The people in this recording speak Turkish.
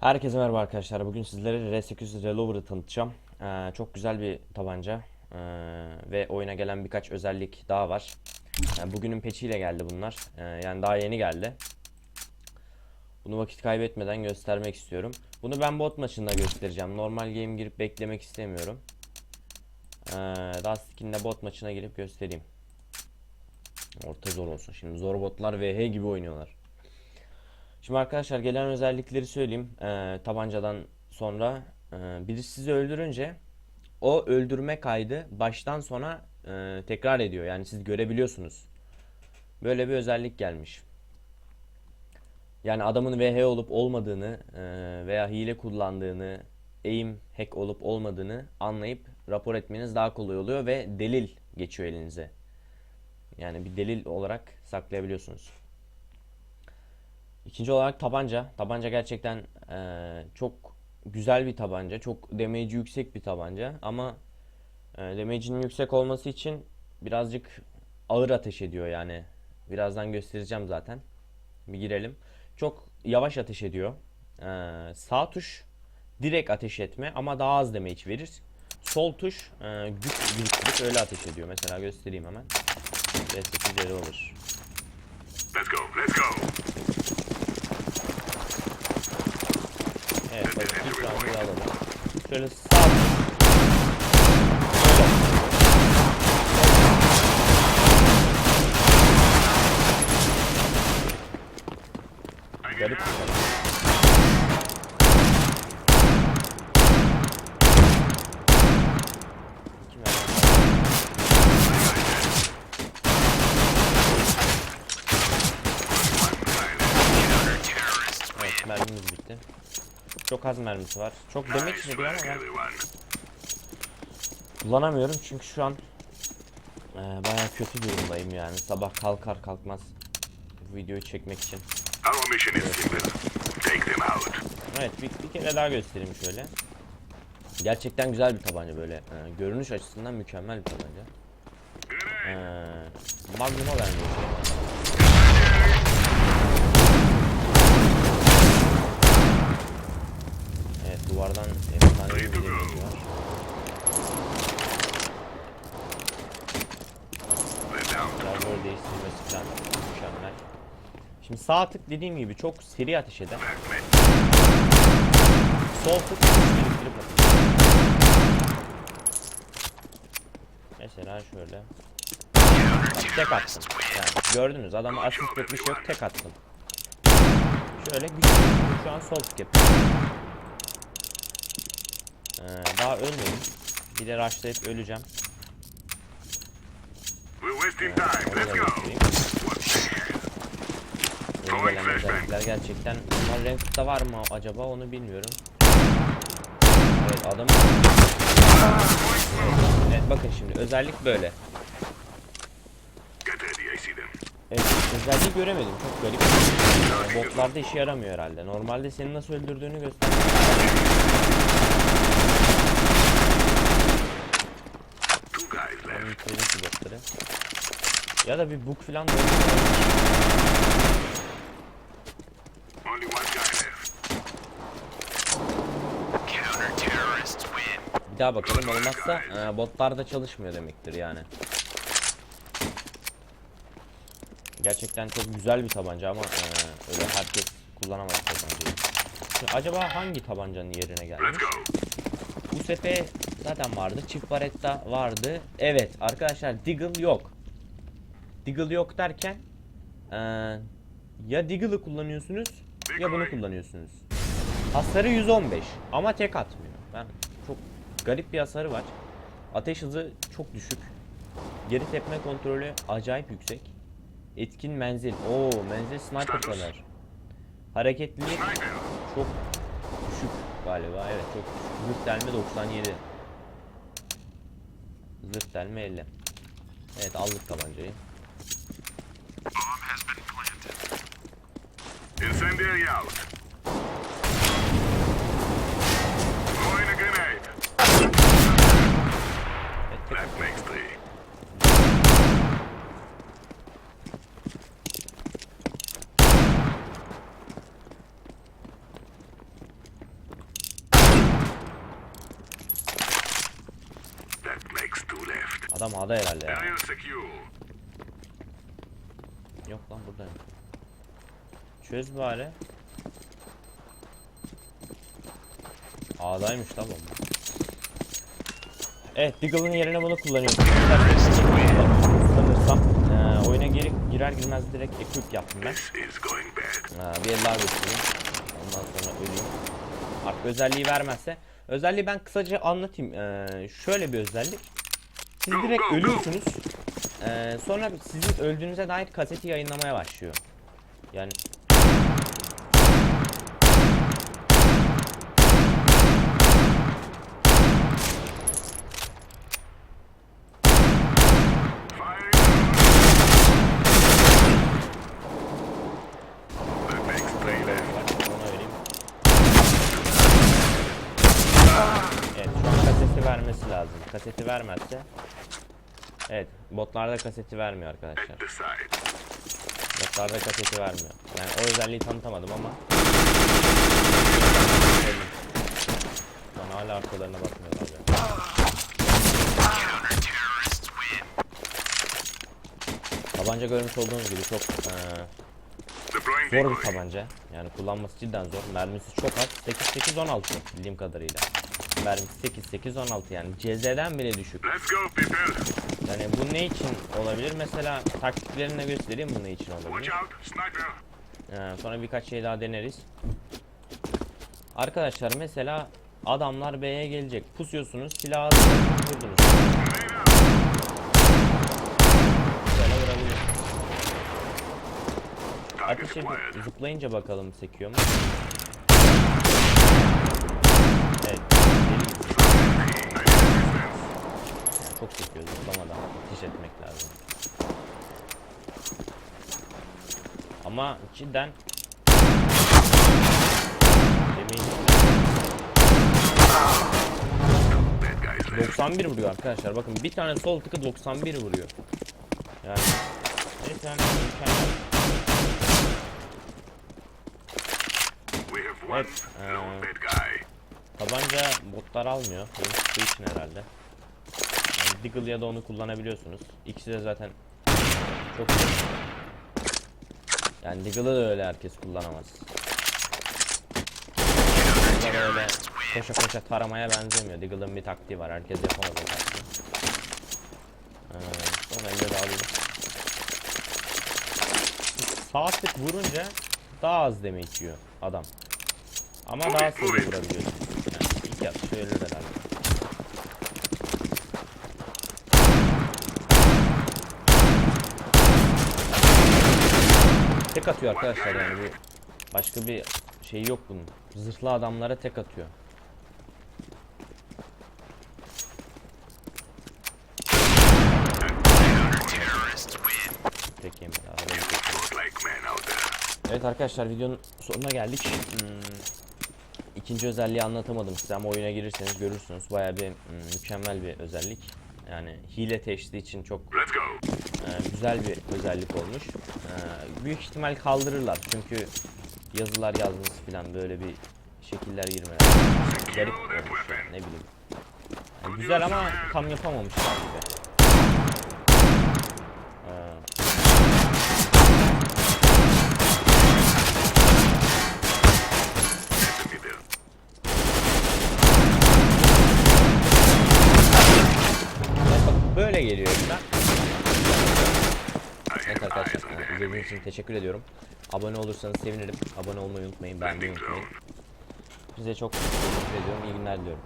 Herkese merhaba arkadaşlar. Bugün sizlere R800 Relover'ı tanıtacağım. Ee, çok güzel bir tabanca ee, ve oyuna gelen birkaç özellik daha var. Yani bugünün patch'iyle geldi bunlar. Ee, yani daha yeni geldi. Bunu vakit kaybetmeden göstermek istiyorum. Bunu ben bot maçında göstereceğim. Normal game girip beklemek istemiyorum. Ee, daha skin'de bot maçına girip göstereyim. Orta zor olsun. Şimdi zor botlar VH gibi oynuyorlar. Şimdi arkadaşlar gelen özellikleri söyleyeyim. Ee, tabancadan sonra e, biri sizi öldürünce o öldürme kaydı baştan sona e, tekrar ediyor. Yani siz görebiliyorsunuz. Böyle bir özellik gelmiş. Yani adamın VH olup olmadığını e, veya hile kullandığını, aim hack olup olmadığını anlayıp rapor etmeniz daha kolay oluyor ve delil geçiyor elinize. Yani bir delil olarak saklayabiliyorsunuz. İkinci olarak tabanca. Tabanca gerçekten eee, çok güzel bir tabanca. Çok damage'i yüksek bir tabanca. Ama e, damage'inin yüksek olması için birazcık ağır ateş ediyor yani. Birazdan göstereceğim zaten. Bir girelim. Çok yavaş ateş ediyor. Eee, sağ tuş direkt ateş etme ama daha az damage verir. Sol tuş e, güç biriktirip öyle ateş ediyor. Mesela göstereyim hemen. R8 olur. Let's go, let's go. Evet bak ilk roundu alalım. Şöyle sağ Garip bir şey. Çok az mermisi var. Çok demek istediyor ama ben kullanamıyorum çünkü şu an e, bayağı kötü durumdayım yani. Sabah kalkar kalkmaz videoyu çekmek için. Evet bir, bir kere daha göstereyim şöyle. Gerçekten güzel bir tabanca böyle. e, görünüş açısından mükemmel bir tabanca. E, Magnum'a benziyor. Duvardan efsane bir var. Rol değiştirmesi falan mükemmel. Şimdi sağ tık dediğim gibi çok seri ateş eder. Sol tık biriktirip atıyor. Mesela şöyle. Bak, tek attım. Yani gördünüz adamı asist etmiş yok tek attım. Şöyle güç biriktirip şu an sol tık yapıyorum. Ee, daha ölmedim. Bir de öleceğim. Time. da Let's go. göstereyim. Yeni gelen özellikler gerçekten bunlar Ranked'da var mı acaba onu bilmiyorum. Evet adam Evet bakın şimdi özellik böyle. Evet özelliği göremedim çok garip. Yani botlarda işe yaramıyor herhalde. Normalde seni nasıl öldürdüğünü göster. Yükledim şu botları. Ya da bir bug falan da. Bir daha bakalım olmazsa e, botlarda çalışmıyor demektir yani. Gerçekten çok güzel bir tabanca ama e, öyle herkes kullanamaz tabancayı. Şimdi acaba hangi tabancanın yerine gelmiş? USP zaten vardı. Çift baretta vardı. Evet arkadaşlar Deagle yok. Deagle yok derken e, ya Deagle'ı kullanıyorsunuz ya bunu kullanıyorsunuz. Hasarı 115 ama tek atmıyor. Ben çok garip bir hasarı var. Ateş hızı çok düşük. Geri tepme kontrolü acayip yüksek. Etkin menzil. Oo menzil sniper kadar. Hareketlilik çok düşük galiba. Evet çok düşük. Delme 97. Zırh delme 50. Evet aldık tabancayı. Incendiary out. Adam A'da herhalde ya. Yok lan buradayım. Çöz bari. A'daymış lan bomba. Evet Deagle'ın yerine bunu kullanıyorum. Sanırsam eee, oyuna gir, girer girmez direkt equip yaptım ben. Ha, bir eller götüreyim. Ondan sonra öleyim. Artık özelliği vermezse. Özelliği ben kısaca anlatayım. Ee, şöyle bir özellik. Siz direkt ölüyorsunuz. Ee, sonra sizin öldüğünüze dair kaseti yayınlamaya başlıyor. Yani Fire. The next play left. var. Ona vereyim. Evet şu an kaseti vermesi lazım. Kaseti vermezse Evet botlarda kaseti vermiyor arkadaşlar. Botlarda kaseti vermiyor. Yani o özelliği tanıtamadım ama. Şu an hala arkalarına bakmıyorlar ya. Tabanca görmüş olduğunuz gibi çok Deploying zor bir tabanca. Yani kullanması cidden zor. Mermisi çok az. 8-8-16 bildiğim kadarıyla. Mermisi 8-8-16 yani CZ'den bile düşük. Yani bu ne için olabilir? Mesela taktiklerini de göstereyim bu ne için olabilir. Ee, sonra birkaç şey daha deneriz. Arkadaşlar mesela adamlar B'ye gelecek. Pusuyorsunuz, silahı vurdunuz. Böyle vurabilir. Target Ateş acquired. edip zıplayınca bakalım sekiyor mu? Evet. Çok sekiyor zıplamadan ateş etmek lazım. Ama cidden left. 91 vuruyor arkadaşlar. Bakın bir tane sol tıkı 91 vuruyor. Yani yani mükemmel. Evet, guy. Tabanca botlar almıyor. Benim çıktığı için herhalde. Yani Deagle ya da onu kullanabiliyorsunuz. İkisi de zaten çok. Yani Deagle'ı da öyle herkes kullanamaz. Deagle da öyle koşa koşa taramaya benzemiyor. Deagle'ın bir taktiği var. Herkes yapamaz o taktiği. Ee, sonra elde de alayım. Vurunca daha az demek yiyor adam. Ama daha seri vurabiliyorsun. Yapışı ölür herhalde. Tek atıyor arkadaşlar yani bir başka bir şey yok bunun. Zırhlı adamlara tek atıyor. Tek. Evet arkadaşlar videonun sonuna geldik. Hmm, ikinci özelliği anlatamadım size ama oyuna girirseniz görürsünüz. Baya bir hmm, mükemmel bir özellik. Yani hile teşhisi için çok e, güzel bir özellik olmuş. E, büyük ihtimal kaldırırlar çünkü yazılar yazması falan böyle bir şekiller girmeler. Garip olmuş yani, ne bileyim. Yani güzel ama tam yapamamışlar gibi. E, Enemy there. Evet, böyle geliyor Evet arkadaşlar e, izlediğiniz için teşekkür ediyorum. Abone olursanız sevinirim. Abone olmayı unutmayın, beğenmeyi Landing unutmayın. Size çok teşekkür ediyorum. İyi günler diliyorum.